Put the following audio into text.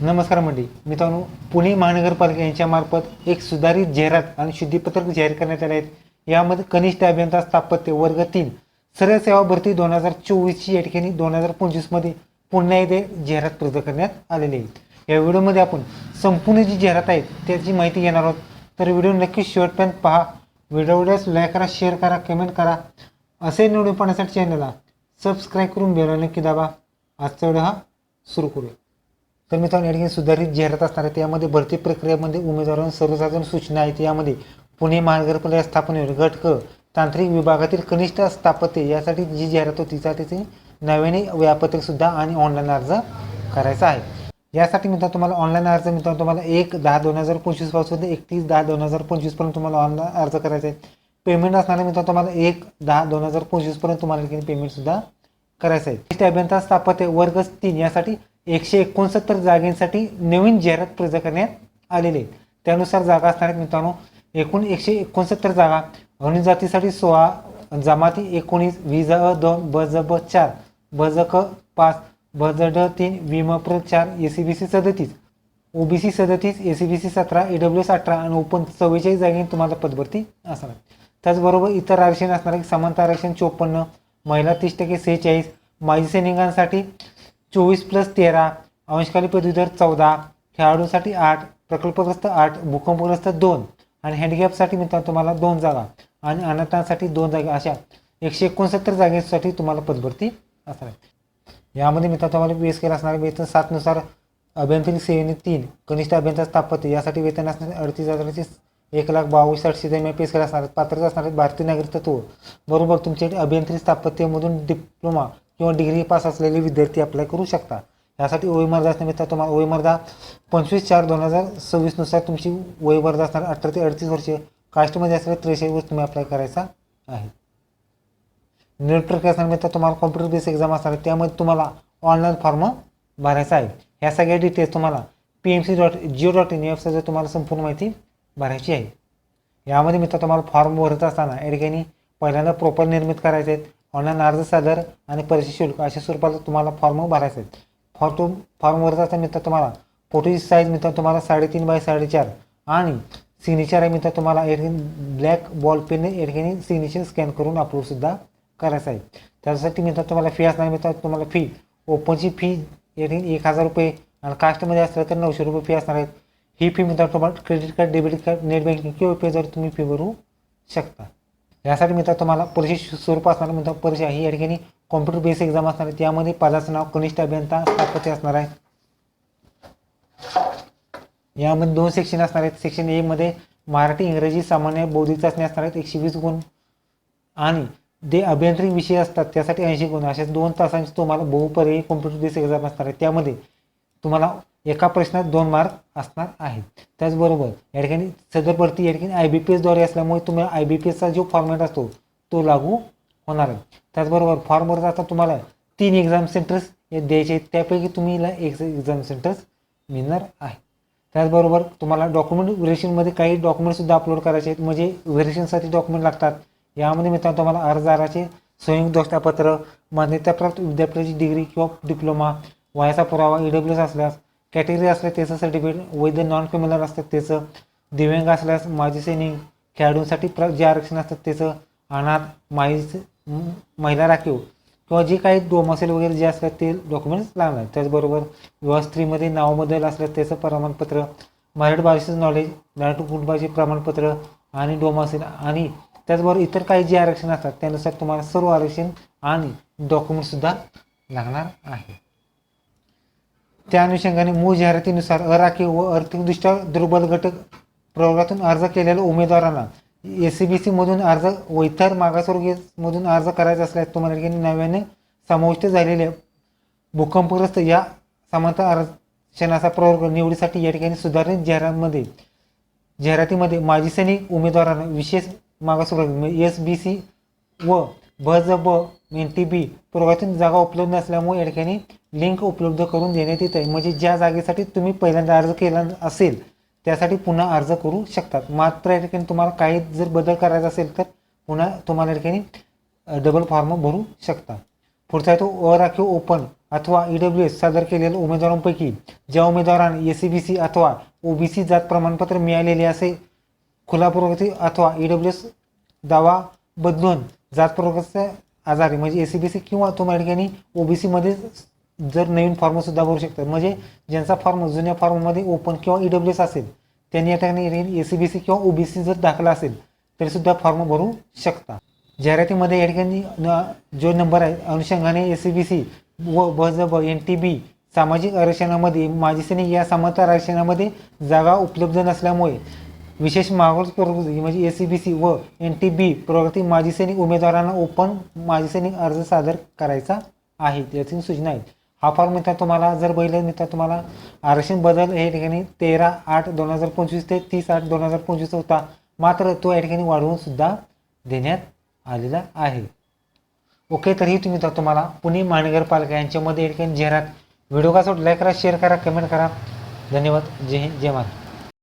नमस्कार मंडळी. मित्रांनो पुणे महानगरपालिका यांच्या मार्फत एक सुधारित जाहिरात आणि शुद्धीपत्रक जाहीर करण्यात आले आहेत. यामध्ये कनिष्ठ अभियंता स्थापत्य वर्ग तीन सरळ सेवा भरती दोन हजार चोवीसची या ठिकाणी दोन हजार पंचवीसमध्ये पुन्हा एकदा जाहिरात प्रसिद्ध करण्यात आलेली आहे. या व्हिडिओमध्ये आपण संपूर्ण जी जाहिरात आहे त्याची माहिती घेणार आहोत. तर व्हिडिओ नक्की शेवटपर्यंत पहा. व्हिडिओस लाईक करा शेअर करा कमेंट करा. असे निवडून पाहण्यासाठी चॅनलला सबस्क्राईब करून बेल नक्की दाबा. आजचा व्हिडिओ हा सुरू करूया. तर मित्रांनो या ठिकाणी सुधारित जाहिरात असणार आहे. त्यामध्ये भरती प्रक्रियेमध्ये उमेदवारांना सर्वसाधारण सूचना आहेत. यामध्ये पुणे महानगरपालिका स्थापनेवर गट क तांत्रिक विभागातील कनिष्ठ स्थापत्य यासाठी जी जाहिरात होती त्यासाठी नव्याने वेळापत्रक सुद्धा आणि ऑनलाईन अर्ज करायचा आहे. यासाठी मित्रांनो तुम्हाला ऑनलाईन अर्ज मित्रांनो तुम्हाला एक दहा दोन हजार पंचवीसपासून ते एकतीस दहा दोन हजार पंचवीसपर्यंत तुम्हाला ऑनलाईन अर्ज करायचा आहे. पेमेंट असणारे मित्रांनो तुम्हाला एक दहा दोन हजार पंचवीसपर्यंत तुम्हाला या पेमेंटसुद्धा करायचं आहे. अभियंता स्थापत्य वर्ग तीन यासाठी एकशे एकोणसत्तर जागेंसाठी नवीन जाहिरात प्रज करण्यात आलेले आहे. त्यानुसार जागा असणार आहेत मित्रांनो एकूण एकशे एकोणसत्तर जागा अनुजातीसाठी सोळा जमाती एकोणीस विज अ दोन ब ज ब चार ब ज क पाच ब ज ड तीन विम प्र चार ए सी बी सी सदतीस ओबीसी सदतीस ए सी बी सी सतरा ए डब्ल्यू एस अठरा आणि ओपन चव्वेचाळीस जागी तुम्हाला पदभरती असणार त्याचबरोबर इतर आरक्षण असणार आहे आरक्षण चोपन्न महिला तीस टक्के सेहेचाळीस माजी सैनिकांसाठी चोवीस प्लस तेरा अंशकाली पदवीधर चौदा खेळाडूंसाठी आठ प्रकल्पग्रस्त आठ भूकंपग्रस्त दोन आणि हँडगॅपसाठी मित्रांनो तुम्हाला दोन जागा आणि अनाथांसाठी दोन जागा अशा एकशे एकोणसत्तर जागेसाठी तुम्हाला पदभरती असणार आहे यामध्ये मित्रांनो तुम्हाला वेस केला असणारे वेतन सातनुसार अभियांत्रिक सेवेने तीन कनिष्ठ अभियंता स्थापत्य यासाठी वेतन असणारे अडतीस हजाराचे एक लाख बावीस आठशे दरम्यान पेस केला असणार आहेत. पात्रता असणार आहेत. भारतीय नागरिकत्व बरोबर तुमचे अभियांत्रिक स्थापत्यमधून डिप्लोमा किंवा डिग्री पास असलेले विद्यार्थी अप्लाय करू शकता यासाठी वयमर्यादा असण्यामित्त तुम्हाला वयमर्यादा पंचवीस चार दोन हजार सव्वीसनुसार तुमची वयमर्यादा असणार अठरा ते अडतीस वर्षे. कास्टमध्ये असलेल्या त्रेचाळीस तुम्ही अप्लाय करायचा आहे. नेट प्रक्रिया तुम्हाला कॉम्प्युटर बेस एक्झाम असणार आहे. त्यामध्ये तुम्हाला ऑनलाईन फॉर्म भरायचा आहे. ह्या सगळ्या डिटेल्स तुम्हाला P M C dot Jio dot in वेबसाईटवर तुम्हाला संपूर्ण माहिती भरायची आहे. यामध्ये मित्र तुम्हाला फॉर्म भरत असताना या ठिकाणी पहिल्यांदा प्रॉपर निर्मित करायचे आहेत. ऑनलाईन अर्ज सादर आणि परीक्षा शुल्क अशा स्वरूपात तुम्हाला फॉर्म भरायचा आहे. फॉर्म फॉर्म भरत असताना मित्र तुम्हाला. फोटोची साईज मित्र तुम्हाला साडेतीन बाय साडेचार. आणि सिग्नेचर आहे मित्र तुम्हाला या ब्लॅक बॉल पेनने या सिग्नेचर स्कॅन करून अपलोडसुद्धा करायचं आहे. त्यासाठी मित्र तुम्हाला फी असणार मित्र तुम्हाला फी ओपनची फी या एक हजार रुपये. आणि कास्टमध्ये असलं तर नऊशे रुपये फी असणार आहेत. ही फी मित्र तुम्हाला credit card debit card net banking किंवा पे जर तुम्ही फी भरू शकता. यासाठी मित्र तुम्हाला परीक्षा स्वरूप असणार मित्र परीक्षा ही या ठिकाणी कॉम्प्युटर बेस एक्झाम असणार आहे. त्यामध्ये पदाचं नाव कनिष्ठ अभियंता स्थापत्य असणार आहे. यामध्ये दोन सेक्शन असणार आहेत. सेक्शन ए मध्ये मराठी इंग्रजी सामान्य बौद्धिक चाचणी असणार आहेत. एकशे वीस गुण आणि जे अभियांत्रिक विषय असतात त्यासाठी ऐंशी गुण. अशा दोन तासांची तुम्हाला बहुपर्यायी कॉम्प्युटर बेस एक्झाम असणार आहे त्यामध्ये तुम्हाला एका प्रश्नात दोन मार्क असणार आहेत. त्याचबरोबर या ठिकाणी सदर भरती या ठिकाणी आय बी पी एसद्वारे असल्यामुळे तुम्ही आय बी पी एसचा जो फॉर्मॅट असतो तो लागू होणार आहे. त्याचबरोबर फॉर्मवर आता तुम्हाला तीन एक्झाम सेंटर्स द्यायचे आहेत. त्यापैकी तुम्हीला एक एक्झाम सेंटर्स मिळणार आहे त्याचबरोबर तुम्हाला डॉक्युमेंट व्हेरिएशनमध्ये काही डॉक्युमेंटसुद्धा अपलोड करायचे आहेत. म्हणजे व्हेरिएशनसाठी डॉक्युमेंट लागतात. यामध्ये मित्रांनो तुम्हाला अर्जदाराचे संयुक्त दोषापत्र मान्यताप्राप्त विद्यापीठाची डिग्री किंवा डिप्लोमा वयाचा पुरावा ई डब्ल्यू एस असल्यास कॅटेगरी असल्यास त्याचं सर्टिफिकेट वैध नॉन क्रिमिनल असतात त्याचं दिव्यांग असल्यास माजी सैनिक खेळाडूंसाठी प्र जे आरक्षण असतात त्याचं अनाथ माई महिला राखीव किंवा जे काही डोमासेल वगैरे जे असतात ते डॉक्युमेंट्स लागणार. त्याचबरोबर विवाह स्त्रीमध्ये नाव बदल असल्यास त्याचं प्रमाणपत्र मराठी भाषेचं नॉलेज मराठी कुटुंबाचे प्रमाणपत्र आणि डोमासेल आणि त्याचबरोबर इतर काही जे आरक्षण असतात त्यानुसार तुम्हाला सर्व आरक्षण आणि डॉक्युमेंटसुद्धा लागणार आहे. त्या अनुषंगाने मूळ जाहिरातीनुसार अराखीव व आर्थिकदृष्ट्या दुर्बल घटक प्रवर्गातून अर्ज केलेल्या उमेदवारांना एस सी बी सीमधून अर्ज व इतर मागासवर्गीयमधून अर्ज करायचा असल्यास तुम्हाला ठिकाणी नव्याने समाविष्ट झालेल्या भूकंपग्रस्त या समांतर आरक्षणाचा प्रवर्ग निवडीसाठी या ठिकाणी सुधारित जाहिरातमध्ये जाहिरातीमध्ये माजी सैनिक उमेदवारांना विशेष मागासवर्ग एस बी सी व भ ज ब एन टी बी प्रवर्गातून जागा उपलब्ध नसल्यामुळे या ठिकाणी लिंक उपलब्ध करून देण्यात येत आहे म्हणजे ज्या जागेसाठी तुम्ही पहिल्यांदा अर्ज केला असेल त्यासाठी पुन्हा अर्ज करू शकतात. मात्र या ठिकाणी तुम्हाला काही जर बदल करायचा असेल तर पुन्हा तुम्हाला या ठिकाणी डबल फॉर्म भरू शकता पुढचा येतो तो अराखीव ओपन अथवा ई डब्ल्यू एस सादर केलेल्या उमेदवारांपैकी ज्या उमेदवारांना एस सी बी सी अथवा ओ बी सी जात प्रमाणपत्र मिळालेले असे खुला अथवा अथवा डब्ल्यू एस दावा बदलून जात प्रवृत्तीच्या आजारी म्हणजे एस सी बी सी किंवा तुम्हाला ठिकाणी ओ बी सीमध्ये जर नवीन फॉर्म सुद्धा भरू शकतात. म्हणजे ज्यांचा फॉर्म जुन्या फॉर्ममध्ये ओपन किंवा ई डब्ल्यू एस असेल त्यांनी या ठिकाणी ए सी बी सी किंवा ओ बी सी जर दाखला असेल तरी सुद्धा फॉर्म भरू शकता. जाहिरातीमध्ये या ठिकाणी जो नंबर आहे अनुषंगाने एस सी बी सी व ब ज ब एन टी बी सामाजिक आरक्षणामध्ये माजी सैनिक या समांतर आरक्षणामध्ये जागा उपलब्ध नसल्यामुळे विशेष मागास प्रवृत्ती म्हणजे एस सी बी सी व एन टी बी प्रवृत्ती माजी सैनिक उमेदवारांना ओपन माजी सैनिक अर्ज सादर करायचा आहे. याची सूचना आहे हा फॉर्म मित्र तुम्हाला जर बघितलं मित्र तुम्हाला. आरक्षण बदल हे ठिकाणी तेरा आठ दोन हजार पंचवीस ते तीस आठ दोन हजार पंचवीस होता. मात्र तो या ठिकाणी वाढवून सुद्धा देण्यात आलेला आहे. ओके तरीही तुम्ही तर तुम्हाला. पुणे महानगरपालिका यांच्यामध्ये या ठिकाणी जाहिरात. व्हिडिओ कसा लाईक करा शेअर करा कमेंट करा. धन्यवाद. जय हिंद जय महाराष्ट्र.